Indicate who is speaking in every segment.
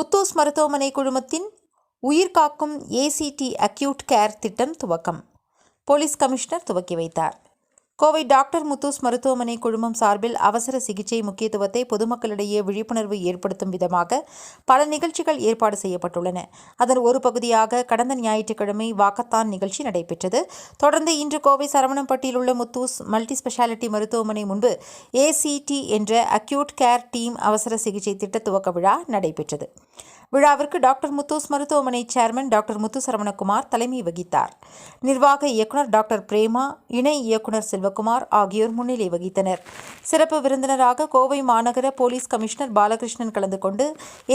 Speaker 1: முத்தூஸ் மருத்துவமனை குழுமத்தின் உயிர்காக்கும் ஏசிடி அக்யூட் கேர் திட்டம் துவக்கம். போலீஸ் கமிஷனர் துவக்கி வைத்தார். கோவை டாக்டர் முத்தூஸ் மருத்துவமனை குழுமம் சார்பில் அவசர சிகிச்சை முக்கியத்துவத்தை பொதுமக்களிடையே விழிப்புணர்வு ஏற்படுத்தும் விதமாக பல நிகழ்ச்சிகள் ஏற்பாடு செய்யப்பட்டுள்ளன. அதன் ஒரு பகுதியாக கடந்த ஞாயிற்றுக்கிழமை வாக்கத்தான் நிகழ்ச்சி நடைபெற்றது. தொடர்ந்து இன்று கோவை சரவணம்பட்டியில் உள்ள முத்தூஸ் மல்டி ஸ்பெஷாலிட்டி மருத்துவமனை முன்பு ஏசிடி என்ற அக்யூட் கேர் டீம் அவசர சிகிச்சை திட்ட துவக்க விழா நடைபெற்றது. விழாவிற்கு டாக்டர் முத்தூஸ் மருத்துவமனை சேர்மன் டாக்டர் முத்து சரவணகுமார் தலைமை வகித்தார். நிர்வாக இயக்குனர் டாக்டர் பிரேமா இணை இயக்குனர் சிவகுமார் ஆகியோர் முன்னிலை வகித்தனர். சிறப்பு விருந்தினராக கோவை மாநகர போலீஸ் கமிஷனர் பாலகிருஷ்ணன் கலந்து கொண்டு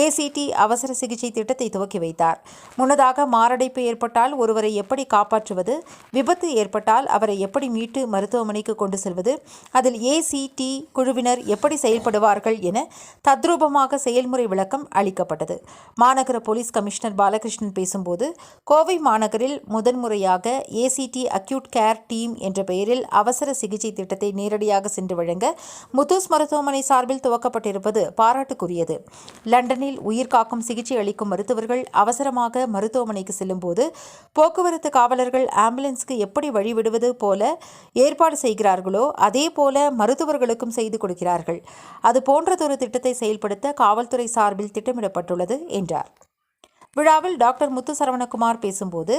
Speaker 1: ஏசிடி அவசர சிகிச்சை திட்டத்தை துவக்கி வைத்தார். முன்னதாக மாரடைப்பு ஏற்பட்டால் ஒருவரை எப்படி காப்பாற்றுவது விபத்து ஏற்பட்டால் அவரை எப்படி மீட்டு மருத்துவமனைக்கு கொண்டு செல்வது அதில் ஏசிடி குழுவினர் எப்படி செயல்படுவார்கள் என தத்ரூபமாக செயல்முறை விளக்கம் அளிக்கப்பட்டது. மாநகர போலீஸ் கமிஷனர் பாலகிருஷ்ணன் பேசும்போது கோவை மாநகரில் முதன்முறையாக ஏசிடி அக்யூட் கேர் டீம் என்ற பெயரில் அவசர சிகிச்சை திட்டத்தை நேரடியாக சென்று வழங்க முத்தூஸ் மருத்துவமனை சார்பில் துவக்கப்பட்டிருப்பது பாராட்டுக்குரியது. லண்டனில் உயிர் காக்கும் சிகிச்சை அளிக்கும் மருத்துவர்கள் அவசரமாக மருத்துவமனைக்கு செல்லும்போது போக்குவரத்து காவலர்கள் ஆம்புலன்ஸ்க்கு எப்படி வழிவிடுவது போல ஏற்பாடு செய்கிறார்களோ அதே போல மருத்துவர்களுக்கும் செய்து கொடுக்கிறார்கள். அது போன்றதொரு திட்டத்தை செயல்படுத்த காவல்துறை சார்பில் திட்டமிடப்பட்டுள்ளது என்றார். விழாவில் டாக்டர் முத்து சரவணகுமார் பேசும்போது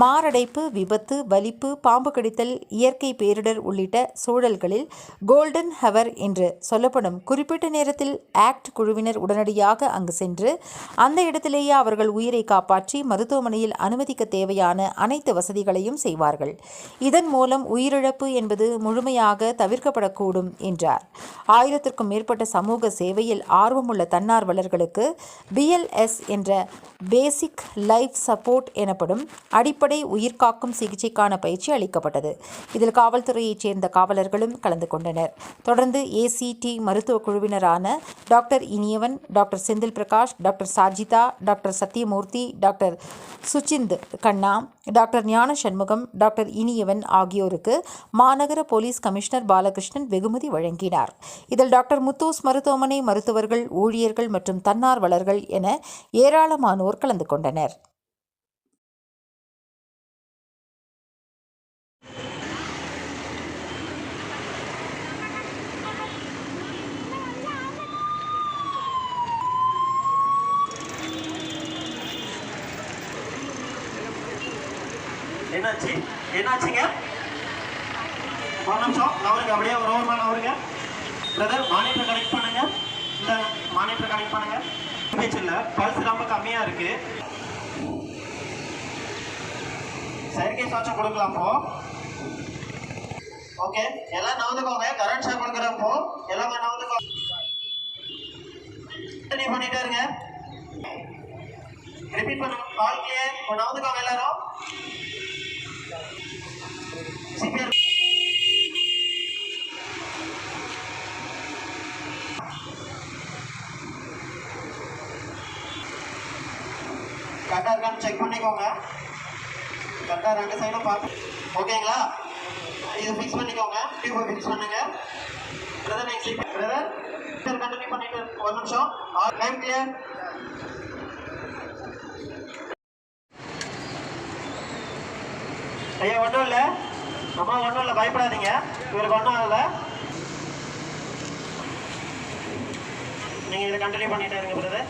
Speaker 1: மாரடைப்பு விபத்து வலிப்பு பாம்பு கடித்தல் இயற்கை பேரிடர் உள்ளிட்ட சூழல்களில் கோல்டன் ஹவர் என்று சொல்லப்படும் குறிப்பிட்ட நேரத்தில் ஆக்ட் குழுவினர் உடனடியாக அங்கு சென்று அந்த இடத்திலேயே அவர்கள் உயிரை காப்பாற்றி மருத்துவமனையில் அனுமதிக்க தேவையான அனைத்து வசதிகளையும் செய்வார்கள். இதன் மூலம் உயிரிழப்பு என்பது முழுமையாக தவிர்க்கப்படக்கூடும் என்றார். ஆயிரத்திற்கும் மேற்பட்ட சமூக சேவையில் ஆர்வமுள்ள தன்னார்வலர்களுக்கு பிஎல்எஸ் என்ற பேசிக் லைஃப் சப்போர்ட் எனப்படும் அடிப்படை உயிர்காக்கும் சிகிச்சைக்கான பயிற்சி அளிக்கப்பட்டது. இதில் காவல்துறையைச் சேர்ந்த காவலர்களும் கலந்து கொண்டனர். தொடர்ந்து ஏசிடி மருத்துவ குழுவினரான doctor Iniyavan doctor Senthil Prakash doctor Sajitha doctor Sathyamoorthy doctor Suchinth Kanna doctor Gnana Shanmugam doctor இனியவன் ஆகியோருக்கு மாநகர போலீஸ் கமிஷனர் பாலகிருஷ்ணன் வெகுமதி வழங்கினார். இதில் டாக்டர் முத்தூஸ் மருத்துவமனை மருத்துவர்கள் ஊழியர்கள் மற்றும் தன்னார்வலர்கள் என ஏராளமானோர் கலந்து கொண்டனர்.
Speaker 2: என்னாச்சு? என்னாச்சுங்க? ஒரு நிமிஷம் நவருங்க அப்படியே ஒரு ஓரமா நவருங்க பிரதர் மானிட்டர் கனெக்ட் பண்ணுங்க. இந்த மானிட்டர் கனெக்ட் பண்ணுங்க. பேச்சு இல்லை. பல்ஸ் ரொம்ப கம்மியா இருக்கு. செயற்கை சுவாசம் கொடுக்கலாம்ப்போ ஓகே எல்லாம் நவந்துக்கோங்க. கரண்ட் ஷாக் கொடுக்குறப்போ எல்லாமே நவந்துக்கோங்க நீ பண்ணிட்டே இருங்க. ரிப்பீட் பண்ணுங்க. கால் கிளியர் நவந்துக்கோங்க எல்லாரும். சிபிஆர் கரெக்டாக இருக்கான்னு செக் பண்ணிக்கோங்க. கரெக்டாக ரெண்டு சைடும் பார்த்து ஓகேங்களா? இது ஃபிக்ஸ் பண்ணிக்கோங்க. டியூபை ஃபிக்ஸ் பண்ணுங்க. பிரதர் நெக்ஸ்ட் சிபி பிரதர் கண்டினியூ பண்ணிட்டு ஒரு நிமிஷம். டைம் கிளியர் ஐயா ஒன்றும் இல்லை. அம்மா ஒன்றும் இல்லை பயப்படாதீங்க. இவருக்கு ஒன்றும் இல்லை நீங்கள் இதை கண்டினியூ பண்ணிட்டே இருங்க பிரதர்